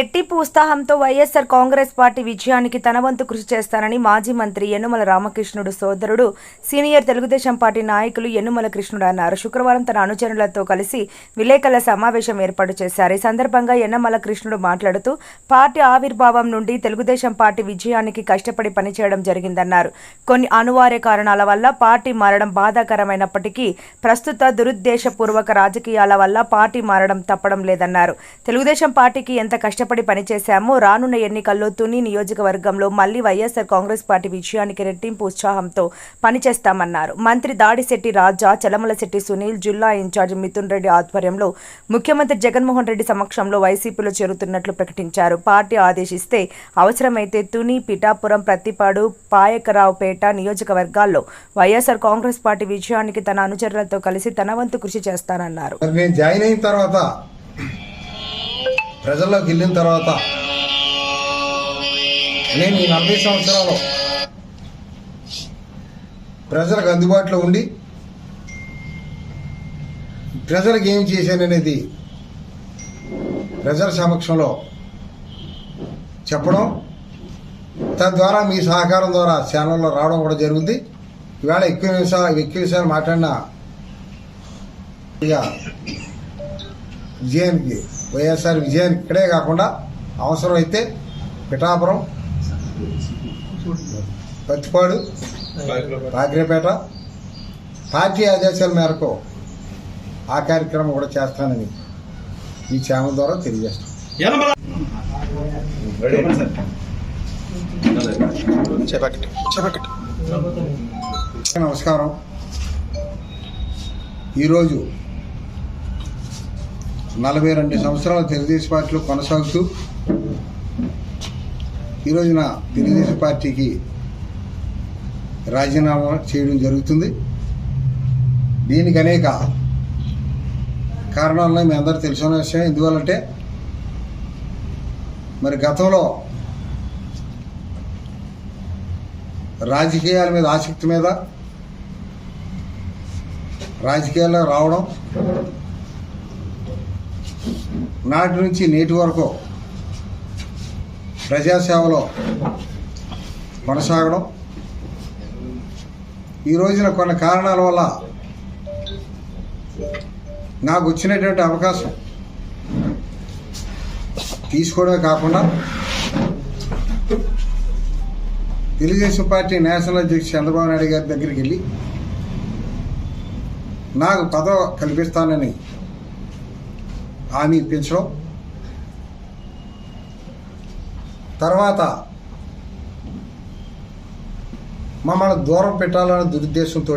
రెట్టింపు ఉత్సాహంతో వైఎస్ఆర్ కాంగ్రెస్ పార్టీ విజయానికి తన వంతు కృషి చేస్తానని మాజీ మంత్రి యనుమల రామకృష్ణుడు సోదరుడు సీనియర్ తెలుగుదేశం పార్టీ నాయకులు యనుమల కృష్ణుడు అన్నారు. శుక్రవారం తన అనుచరులతో కలిసి విలేకరుల సమావేశం ఏర్పాటు చేశారు. ఈ సందర్భంగా యనమల కృష్ణుడు మాట్లాడుతూ పార్టీ ఆవిర్భావం నుండి తెలుగుదేశం పార్టీ విజయానికి కష్టపడి పనిచేయడం జరిగిందన్నారు. కొన్ని అనివార్య కారణాల వల్ల పార్టీ మారడం బాధాకరమైనప్పటికీ ప్రస్తుత దురుద్దేశపూర్వక రాజకీయాల వల్ల పార్టీ మారడం తప్పడం లేదన్నారు. తెలుగుదేశం పార్టీకి ఎంత కష్టపడి పనిచేశామో. రానున్న ఎన్నికల్లో తుని నియోజకవర్గంలో మళ్ళీ వైఎస్ఆర్ కాంగ్రెస్ పార్టీ విజయానికి రెట్టింపు ఉత్సాహంతో పనిచేస్తామన్నారు. మంత్రి దాడిశెట్టి రాజా చలమలశెట్టి సునీల్ జిల్లా ఇన్ఛార్జ్ మిథున్ రెడ్డి ఆధ్వర్యంలో ముఖ్యమంత్రి జగన్మోహన్ రెడ్డి సమక్షంలో వైసీపీలో చేరుతున్నట్లు ప్రకటించారు. పార్టీ ఆదేశిస్తే అవసరమైతే తుని పిఠాపురం ప్రతిపాడు పాయకరావుపేట నియోజకవర్గాల్లో వైఎస్ఆర్ కాంగ్రెస్ పార్టీ విజయానికి తన అనుచరులతో కలిసి తన వంతు కృషి చేస్తానన్నారు. నేను జాయిన్ అయిన తర్వాత ప్రజల్లోకి వెళ్ళిన తర్వాత నేను ఈ నలభై సంవత్సరాలు ప్రజలకు అందుబాటులో ఉండి ప్రజలకు ఏం చేశాననేది ప్రజల సమక్షంలో చెప్పడం తద్వారా మీ సహకారం ద్వారా ఛానల్లో రావడం కూడా జరిగింది. ఇవాళ ఎక్కువ నిమిషాలు ఎక్కువ విషయాలు మాట్లాడినా ఇక విజయానికి వైఎస్ఆర్ విజయానికి ఇక్కడే కాకుండా అవసరమైతే పిఠాపురం పత్తిపాడు రాగ్రేపేట పార్టీ ఆదేశాల మేరకు ఆ కార్యక్రమం కూడా చేస్తానని ఈ ఛానల్ ద్వారా తెలియజేస్తాను నమస్కారం. ఈరోజు నలభై రెండు సంవత్సరాల తెలుగుదేశం పార్టీలో కొనసాగుతూ ఈరోజున తెలుగుదేశం పార్టీకి రాజీనామా చేయడం జరుగుతుంది. దీనికి అనేక కారణాలను మీ అందరూ తెలిసిన విషయం ఎందువల్లంటే మరి గతంలో రాజకీయాల మీద ఆసక్తి మీద రాజకీయాల్లో రావడం నాటి నుంచి నేటి వరకు ప్రజాసేవలో కొనసాగడం. ఈ రోజున కొన్ని కారణాల వల్ల నాకు వచ్చినటువంటి అవకాశం తీసుకోవడమే కాకుండా తెలుగుదేశం పార్టీ నేషనల్ అధ్యక్షుడు చంద్రబాబు నాయుడు గారి దగ్గరికి వెళ్ళి నాకు పదవ కల్పిస్తానని హామీ ఇప్పించడం. తర్వాత మమ్మల్ని దూరం పెట్టాలనే దురుద్దేశంతో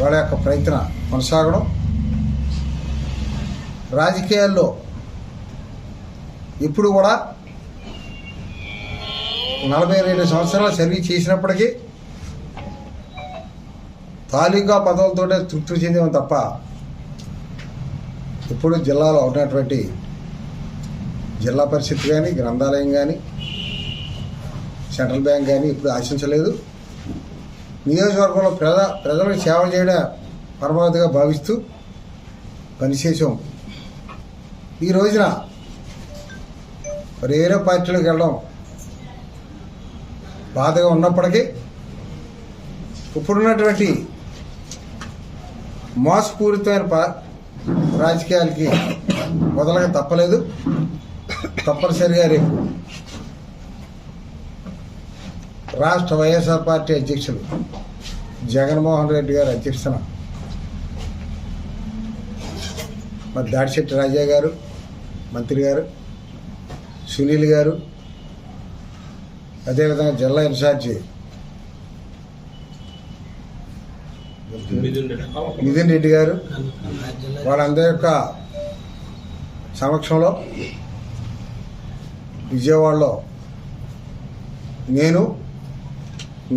వాళ్ళ యొక్క ప్రయత్న కొనసాగడం. రాజకీయాల్లో ఇప్పుడు కూడా నలభై రెండు సంవత్సరాలు సర్వీస్ చేసినప్పటికీ తాలూకా పదవులతోటే తృప్తి చెందేమని తప్ప ఇప్పుడు జిల్లాలో ఉన్నటువంటి జిల్లా పరిషత్ కానీ గ్రంథాలయం కానీ సెంట్రల్ బ్యాంక్ కానీ ఇప్పుడు ఆశించలేదు. నియోజకవర్గంలో ప్రజా ప్రజలకు సేవ చేయడం పరమావధిగా భావిస్తూ పనిచేసాం ఈ రోజున వేరే పార్టీలకు వెళ్ళడం బాధగా ఉన్నప్పటికీ ఇప్పుడున్నటువంటి మోసపూరితమైన పా రాజకీయాలకి మొదలగా తప్పలేదు. తప్పనిసరిగా రేపు రాష్ట్ర వైఎస్ఆర్ పార్టీ అధ్యక్షులు జగన్మోహన్ రెడ్డి గారు అధ్యక్షతన మరి దాడిశెట్టి రాజా గారు మంత్రి గారు సునీల్ గారు అదేవిధంగా జిల్లా ఇన్ఛార్జి మిథున్ రెడ్డి గారు వాళ్ళందరి యొక్క సమక్షంలో విజయవాడలో నేను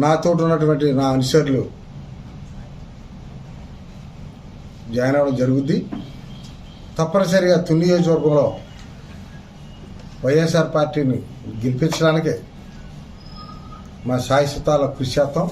నాతో ఉన్నటువంటి నా అనుచరులు జాయిన్ అవ్వడం జరుగుద్ది. తప్పనిసరిగా తుని నియోజకవర్గంలో వైఎస్ఆర్ పార్టీని గెలిపించడానికి మా శాశ్వతాల కృషి చేస్తాం.